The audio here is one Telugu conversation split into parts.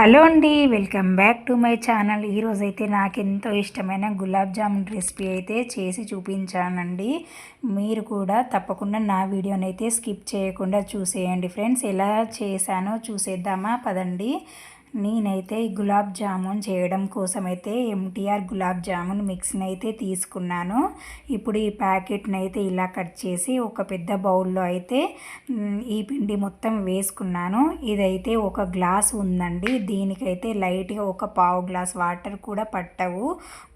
హలో అండి welcome back to my channel. ఈరోజు అయితే నాకు ఎంతో ఇష్టమైన గులాబ్ జామున్ రెసిపీ అయితే చేసి చూపించానండి. మీరు కూడా తప్పకుండా నా వీడియోని అయితే స్కిప్ చేయకుండా చూసేయండి ఫ్రెండ్స్. ఎలా చేశానో చూసేద్దామా? పదండి. నేనైతే గులాబ్ జామున్ చేయడం కోసం అయితే ఎంటీఆర్ గులాబ్ జామున్ మిక్స్ని అయితే తీసుకున్నాను. ఇప్పుడు ఈ ప్యాకెట్ని అయితే ఇలా కట్ చేసి ఒక పెద్ద బౌల్లో అయితే ఈ పిండి మొత్తం వేసుకున్నాను. ఇదైతే ఒక గ్లాస్ ఉందండి. దీనికైతే లైట్గా ఒక పావు గ్లాస్ వాటర్ కూడా పట్టవు.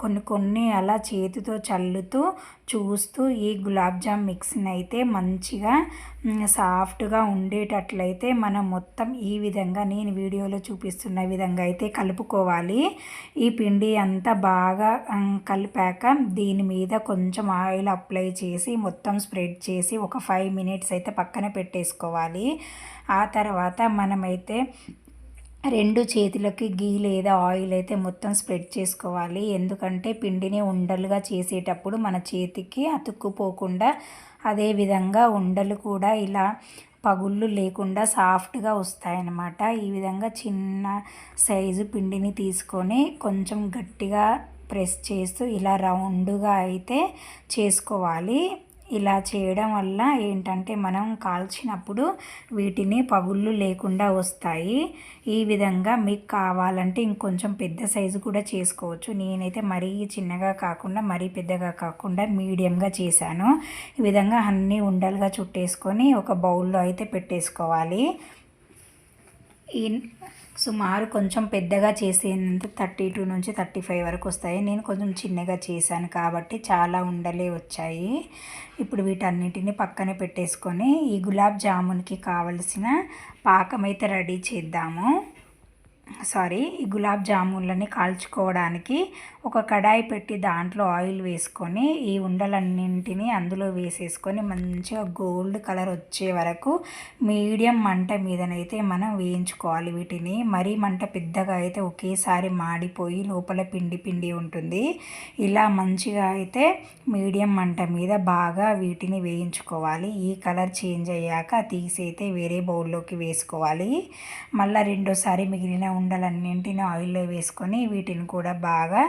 కొన్ని కొన్ని అలా చేతితో చల్లుతూ చూస్తూ ఈ గులాబ్ జామ్ మిక్స్ని అయితే మంచిగా సాఫ్ట్గా ఉండేటట్లయితే మనం మొత్తం ఈ విధంగా నేను వీడియోలో కనిపిస్తున్న విధంగా అయితే కలుపుకోవాలి. ఈ పిండి అంతా బాగా కలిపాక దీని మీద కొంచెం ఆయిల్ అప్లై చేసి మొత్తం స్ప్రెడ్ చేసి ఒక ఫైవ్ మినిట్స్ అయితే పక్కన పెట్టేసుకోవాలి. ఆ తర్వాత మనమైతే రెండు చేతులకి గీ లేదా ఆయిల్ అయితే మొత్తం స్ప్రెడ్ చేసుకోవాలి. ఎందుకంటే పిండిని ఉండలుగా చేసేటప్పుడు మన చేతికి అతుక్కుపోకుండా అదేవిధంగా ఉండలు కూడా ఇలా పగుళ్ళు లేకుండా సాఫ్ట్గా వస్తాయన్నమాట. ఈ విధంగా చిన్న సైజు పిండిని తీసుకొని కొంచెం గట్టిగా ప్రెస్ చేస్తూ ఇలా రౌండ్గా అయితే చేసుకోవాలి. ఇలా చేయడం వల్ల ఏంటంటే మనం కాల్చినప్పుడు వీటిని పగుళ్ళు లేకుండా వస్తాయి. ఈ విధంగా మీకు కావాలంటే ఇంకొంచెం పెద్ద సైజు కూడా చేసుకోవచ్చు. నేనైతే మరీ చిన్నగా కాకుండా మరీ పెద్దగా కాకుండా మీడియంగా చేశాను. ఈ విధంగా అన్నీ ఉండలుగా చుట్టేసుకొని ఒక బౌల్లో అయితే పెట్టేసుకోవాలి. ఈ సుమారు కొంచెం పెద్దగా చేసేంత థర్టీ టూ నుంచి థర్టీ ఫైవ్ వరకు వస్తాయి. నేను కొంచెం చిన్నగా చేశాను కాబట్టి చాలా ఉండలే వచ్చాయి. ఇప్పుడు వీటన్నిటిని పక్కన పెట్టేసుకొని ఈ గులాబ్ జామున్కి కావలసిన పాకం అయితే రెడీ చేద్దాము. సారీ ఈ గులాబ్ జామున్లని కాల్చుకోవడానికి ఒక కడాయి పెట్టి దాంట్లో ఆయిల్ వేసుకొని ఈ ఉండలన్నింటినీ అందులో వేసేసుకొని మంచిగా గోల్డ్ కలర్ వచ్చే వరకు మీడియం మంట మీదనైతే మనం వేయించుకోవాలి వీటిని. మరీ మంట పెద్దగా అయితే ఒకేసారి మాడిపోయి లోపల పిండి పిండి ఉంటుంది. ఇలా మంచిగా అయితే మీడియం మంట మీద బాగా వీటిని వేయించుకోవాలి. ఈ కలర్ చేంజ్ అయ్యాక తీసి అయితే వేరే బౌల్లోకి వేసుకోవాలి. మళ్ళీ రెండోసారి మిగిలిన ఉండలన్నింటిని ఆయిల్లో వేసుకొని వీటిని కూడా బాగా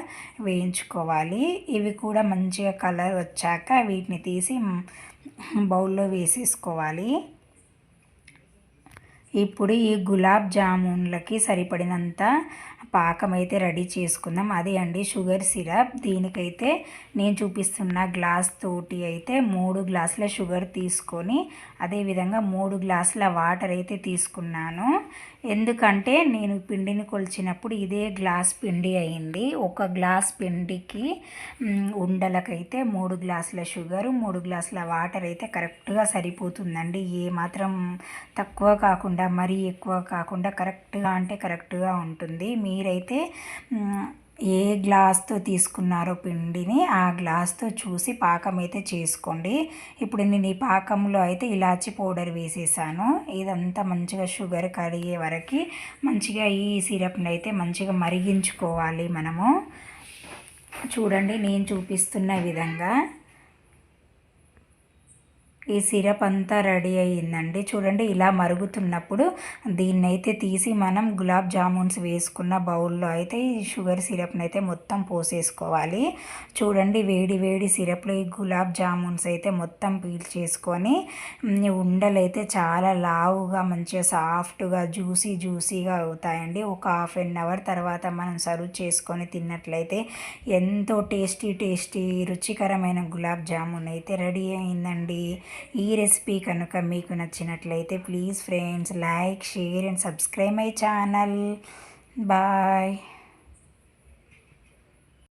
వేయించుకోవాలి. ఇవి కూడా మంచిగా కలర్ వచ్చాక వీటిని తీసి బౌల్లో వేసేసుకోవాలి. ఇప్పుడు ఈ గులాబ్ జామున్లకి సరిపడినంత పాకం అయితే రెడీ చేసుకుందాం. అదే అండి షుగర్ సిరప్. దీనికైతే నేను చూపిస్తున్న గ్లాస్ తోటి అయితే మూడు గ్లాసుల షుగర్ తీసుకొని అదేవిధంగా మూడు గ్లాసుల వాటర్ అయితే తీసుకున్నాను. ఎందుకంటే నేను పిండిని కొలిచినప్పుడు ఇదే గ్లాస్ పిండి అయింది. ఒక గ్లాస్ పిండికి ఉండలకైతే మూడు గ్లాసుల షుగరు మూడు గ్లాసుల వాటర్ అయితే కరెక్ట్గా సరిపోతుందండి. ఏ మాత్రం తక్కువ కాకుండా మరీ ఎక్కువ కాకుండా కరెక్ట్గా అంటే కరెక్ట్గా ఉంటుంది. మీరైతే ఏ గ్లాస్తో తీసుకున్నారో పిండిని ఆ గ్లాస్తో చూసి పాకం అయితే చేసుకోండి. ఇప్పుడు నేను ఈ పాకంలో అయితే ఇలాచి పౌడర్ వేసేసాను. ఇదంతా మంచిగా షుగర్ కరిగే వరకు మంచిగా ఈ సిరప్ని అయితే మంచిగా మరిగించుకోవాలి మనము. చూడండి నేను చూపిస్తున్న విధంగా. ఈ సిరప్ అంతా రెడీ అయ్యిందండి. చూడండి ఇలా మరుగుతున్నప్పుడు దీన్ని అయితే తీసి మనం గులాబ్ జామున్స్ వేసుకున్న బౌల్లో అయితే ఈ షుగర్ సిరప్ని అయితే మొత్తం పోసేసుకోవాలి. చూడండి వేడి వేడి సిరప్లో ఈ గులాబ్ జామున్స్ అయితే మొత్తం పీల్ చేసుకొని ఉండలు అయితే చాలా లావుగా మంచిగా సాఫ్ట్గా జ్యూసీ జ్యూసీగా అవుతాయండి. ఒక హాఫ్ అన్ అవర్ తర్వాత మనం సర్వ్ చేసుకొని తిన్నట్లయితే ఎంతో టేస్టీ టేస్టీ రుచికరమైన గులాబ్ జామున్ అయితే రెడీ అయిందండి ఈ రెసిపీ కనుక మీకు నచ్చినట్లయితే please friends like share and subscribe my channel. Bye.